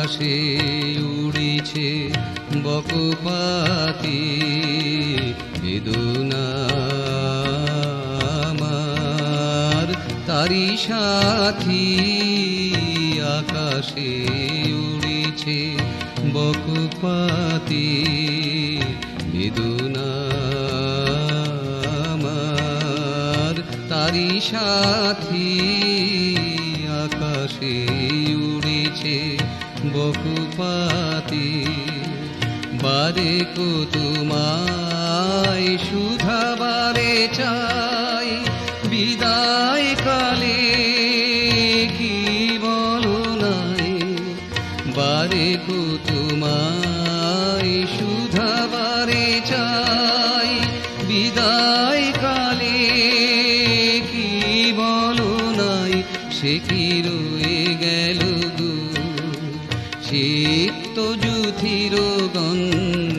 আকাশে উড়েছে বকপাতি বেদনা তারি সাথী আকাশে উড়েছে বকপাতি বেদনা আমার। তারি সাথী আকাশে উড়েছে বকুপাতি, বারে কো তোমায় সুধাবারে চাই, বিদায় কালে কি বলো নাই? বারে কো তোমায় সুধাবারে চাই, বিদায় কালে কি বলো নাই? সে কি রয়ে সিক্ত যুথির গন্ধ